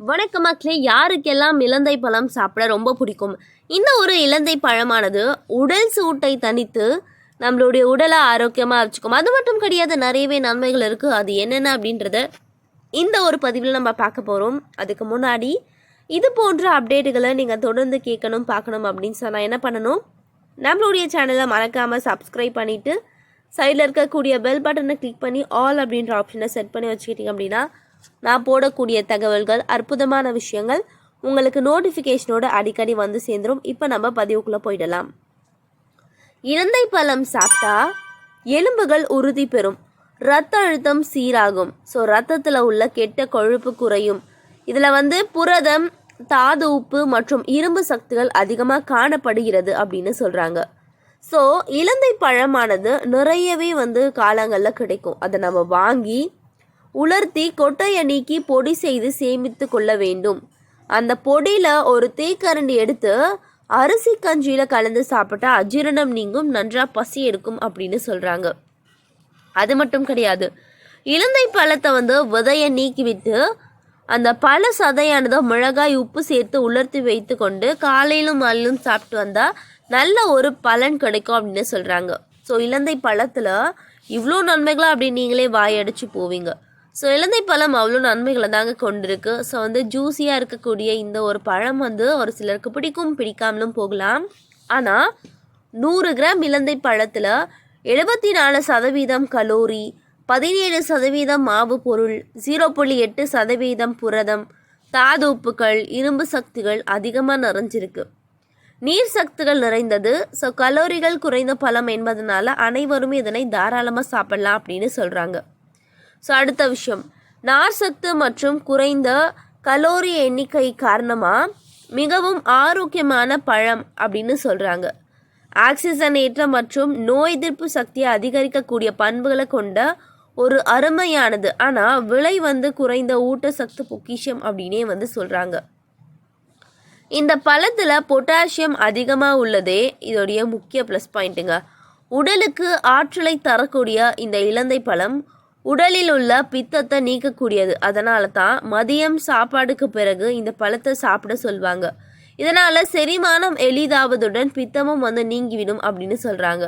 வணக்கம் மக்களே யாருக்கெல்லாம் இலந்தை பழம் சாப்பிட ரொம்ப பிடிக்கும்? இந்த ஒரு இலந்தை பழமானது உடல் சூட்டை தணித்து நம்மளுடைய உடலை ஆரோக்கியமாக வச்சுக்கும். அது மட்டும் கிடையாது நிறையவே நன்மைகள் இருக்குது அது என்னென்ன அப்படின்றத இந்த ஒரு பதிவில் நம்ம பார்க்க போகிறோம் அதுக்கு முன்னாடி இது போன்ற அப்டேட்டுகளை நீங்கள் தொடர்ந்து கேட்கணும் பார்க்கணும் அப்படின்னு சொன்னால் என்ன பண்ணணும்? நம்மளுடைய சேனலை மறக்காமல் சப்ஸ்கிரைப் பண்ணிவிட்டு சைடில் இருக்கக்கூடிய பெல் பட்டனை கிளிக் பண்ணி ஆல் அப்படின்ற ஆப்ஷனை செட் பண்ணி வச்சுக்கிட்டிங்க அப்படின்னா நான் போடக்கூடிய தகவல்கள் அற்புதமான விஷயங்கள் உங்களுக்கு நோட்டிஃபிகேஷனோட அடிக்கடி வந்து சேர்ந்துரும். இப்போ நம்ம பதிவுக்குள்ளே போயிடலாம். இலந்தை பழம் சாப்பிட்டா எலும்புகள் உறுதி பெறும். ரத்த அழுத்தம் சீராகும். ஸோ ரத்தத்தில் உள்ள கெட்ட கொழுப்பு குறையும். இதில் வந்து புரதம் தாது உப்பு மற்றும் இரும்பு சக்திகள் அதிகமாக காணப்படுகிறது அப்படின்னு சொல்கிறாங்க ஸோ இலந்தை பழமானது நிறையவே வந்து காலங்களில் கிடைக்கும். அதை நம்ம வாங்கி உலர்த்தி கொட்டையை நீக்கி பொடி செய்து சேமித்து கொள்ள வேண்டும். அந்த பொடியில் ஒரு தேக்கரண்டி எடுத்து அரிசி கஞ்சியில் கலந்து சாப்பிட்டா அஜீரணம் நீங்கும் நன்றாக பசி எடுக்கும் அப்படின்னு சொல்கிறாங்க அது மட்டும் கிடையாது. இலந்தை பழத்தை வந்து விதையை நீக்கிவிட்டு அந்த பழ சதையானது மிளகாய் உப்பு சேர்த்து உலர்த்தி வைத்து கொண்டு காலையிலும் மாலையிலும் சாப்பிட்டு வந்தால் நல்ல ஒரு பலன் கிடைக்கும் அப்படின்னு சொல்கிறாங்க ஸோ இலந்தை பழத்தில் இவ்வளோ நன்மைகளாக அப்படின்னு நீங்களே வாயடிச்சு போவீங்க. ஸோ இலந்தை பழம் அவ்வளோ நன்மைகளை தாங்க கொண்டிருக்கு. ஸோ வந்து ஜூஸியாக இருக்கக்கூடிய இந்த ஒரு பழம் வந்து ஒரு சிலருக்கு பிடிக்கும் பிடிக்காமலும் போகலாம். ஆனால் நூறு கிராம் இலந்தை பழத்தில் எழுபத்தி நாலு சதவீதம் கலோரி பதினேழு சதவீதம் மாவு பொருள் ஜீரோ புள்ளி எட்டு சதவீதம் புரதம் தாது உப்புகள் இரும்பு சக்திகள் அதிகமாக நிறைஞ்சிருக்கு. நீர் சக்திகள் நிறைந்தது. ஸோ கலோரிகள் குறைந்த பழம் என்பதனால அனைவரும் இதனை தாராளமாக சாப்பிடலாம் அப்படின்னு சொல்கிறாங்க ஸோ அடுத்த விஷயம். நார் சத்து மற்றும் குறைந்த கலோரி எண்ணிக்கை காரணமாக மிகவும் ஆரோக்கியமான பழம் அப்படின்னு சொல்கிறாங்க ஆக்சிஜனேற்ற மற்றும் நோய் எதிர்ப்பு சக்தியை அதிகரிக்கக்கூடிய பண்புகளை கொண்ட ஒரு அருமையானது. ஆனால் விலை வந்து குறைந்த ஊட்டச்சத்து பொக்கிஷம் அப்படின்னே வந்து சொல்கிறாங்க இந்த பழத்தில் பொட்டாசியம் அதிகமாக உள்ளதே இதோடைய முக்கிய ப்ளஸ் பாயிண்ட்டுங்க உடலுக்கு ஆற்றலை தரக்கூடிய இந்த இலந்தை பழம் உடலில் உள்ள பித்தத்தை நீக்கக்கூடியது. அதனால தான் மதியம் சாப்பாடுக்கு பிறகு இந்த பழத்தை சாப்பிட சொல்வாங்க. இதனால் செரிமானம் எளிதாவதுடன் பித்தமும் வந்து நீங்கிவிடும் அப்படின்னு சொல்கிறாங்க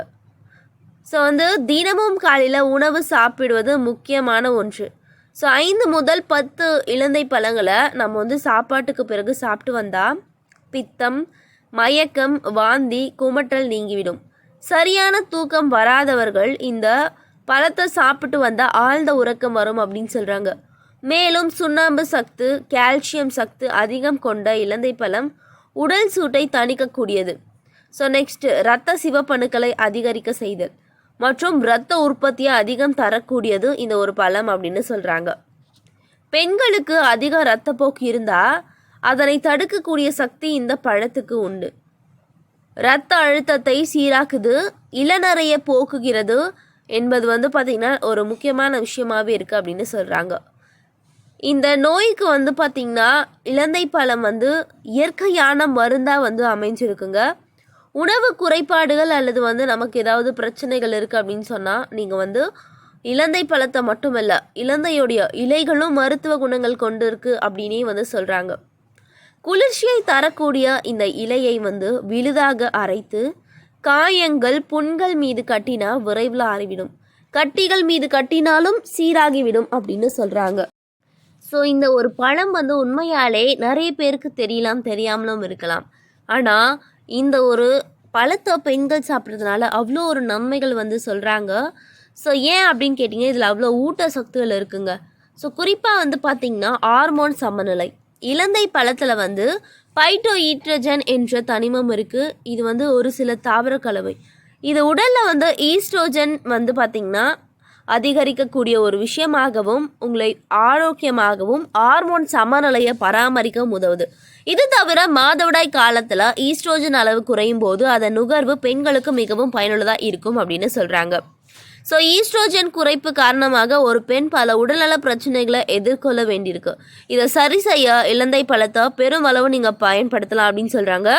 ஸோ வந்து தினமும் காலையில் உணவு சாப்பிடுவது முக்கியமான ஒன்று. ஸோ ஐந்து முதல் பத்து இலந்தை பழங்களை நம்ம வந்து சாப்பாட்டுக்கு பிறகு சாப்பிட்டு வந்தால் பித்தம் மயக்கம் வாந்தி குமட்டல் நீங்கிவிடும். சரியான தூக்கம் வராதவர்கள் இந்த பழத்தை சாப்பிட்டு வந்தால் ஆழ்ந்த உறக்கம் வரும் அப்படின்னு சொல்கிறாங்க மேலும் சுண்ணாம்பு சத்து கால்சியம் சத்து அதிகம் கொண்ட இலந்தை பழம் உடல் சூட்டை தணிக்கக்கூடியது. ஸோ நெக்ஸ்ட் இரத்த சிவப்பணுக்களை அதிகரிக்க செய்தல் மற்றும் இரத்த உற்பத்தியை அதிகம் தரக்கூடியது இந்த ஒரு பழம் அப்படின்னு சொல்கிறாங்க பெண்களுக்கு அதிக இரத்தப்போக்கு இருந்தால் அதனை தடுக்கக்கூடிய சக்தி இந்த பழத்துக்கு உண்டு. இரத்த அழுத்தத்தை சீராக்குது இளநறைய போக்குகிறது என்பது வந்து பார்த்திங்கன்னா ஒரு முக்கியமான விஷயமாகவே இருக்குது அப்படின்னு சொல்கிறாங்க இந்த நோய்க்கு வந்து பார்த்திங்கன்னா இலந்தை பழம் வந்து இயற்கையான மருந்தாக வந்து அமைஞ்சிருக்குங்க. உணவு குறைபாடுகள் அல்லது வந்து நமக்கு ஏதாவது பிரச்சனைகள் இருக்குது அப்படின்னு சொன்னால் நீங்கள் வந்து இலந்தை பழத்தை மட்டுமல்ல இலந்தையுடைய இலைகளும் மருத்துவ குணங்கள் கொண்டு இருக்குது அப்படின்னே வந்து சொல்கிறாங்க குளிர்ச்சியை தரக்கூடிய இந்த இலையை வந்து விழுதாக அரைத்து காயங்கள் புண்கள் மீது கட்டினா விரைவில் ஆறிவிடும். கட்டிகள் மீது கட்டினாலும் சீராகிவிடும் அப்படின்னு சொல்கிறாங்க ஸோ இந்த ஒரு பழம் வந்து உண்மையாலே நிறைய பேருக்கு தெரியலாம் தெரியாமலும் இருக்கலாம். ஆனால் இந்த ஒரு பழத்தை பெண்கள் சாப்பிட்றதுனால அவ்வளோ ஒரு நன்மைகள் வந்து சொல்கிறாங்க ஸோ ஏன் அப்படின்னு கேட்டிங்கன்னா இதில் அவ்வளோ ஊட்ட சத்துகள் இருக்குங்க. ஸோ குறிப்பாக வந்து பார்த்திங்கன்னா ஹார்மோன் சமநிலை. இலந்தை பழத்தில் வந்து பைட்டோ ஈட்ரஜன் என்ற தனிமம் இருக்குது இது வந்து ஒரு சில தாவர கலவை. இது உடலில் வந்து ஈஸ்ட்ரோஜன் வந்து பார்த்திங்கன்னா அதிகரிக்கக்கூடிய ஒரு விஷயமாகவும் உங்களை ஆரோக்கியமாகவும் ஹார்மோன் சமநிலையை பராமரிக்க உதவுது. இது தவிர மாதவிடாய் காலத்தில் ஈஸ்ட்ரோஜன் அளவு குறையும் போது அதன் நுகர்வு பெண்களுக்கு மிகவும் பயனுள்ளதாக இருக்கும் அப்படின்னு சொல்கிறாங்க ஸோ ஈஸ்ட்ரோஜன் குறைப்பு காரணமாக ஒரு பெண் பல உடல்நல பிரச்சனைகளை எதிர்கொள்ள வேண்டியிருக்கு. இதை சரி செய்ய இலந்தை பழத்தை பெருமளவு நீங்கள் பயன்படுத்தலாம் அப்படின்னு சொல்கிறாங்க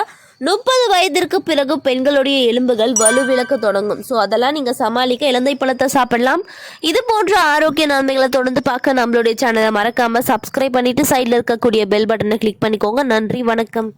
முப்பது வயதிற்கு பிறகு பெண்களுடைய எலும்புகள் வலுவிழக்க தொடங்கும். ஸோ அதெல்லாம் நீங்கள் சமாளிக்க இலந்தை பழத்தை சாப்பிடலாம். இது போன்ற ஆரோக்கிய நன்மைகளை தொடர்ந்து பார்க்க நம்மளுடைய சேனலை மறக்காமல் சப்ஸ்கிரைப் பண்ணிவிட்டு சைடில் இருக்கக்கூடிய பெல் பட்டனை கிளிக் பண்ணிக்கோங்க. நன்றி வணக்கம்.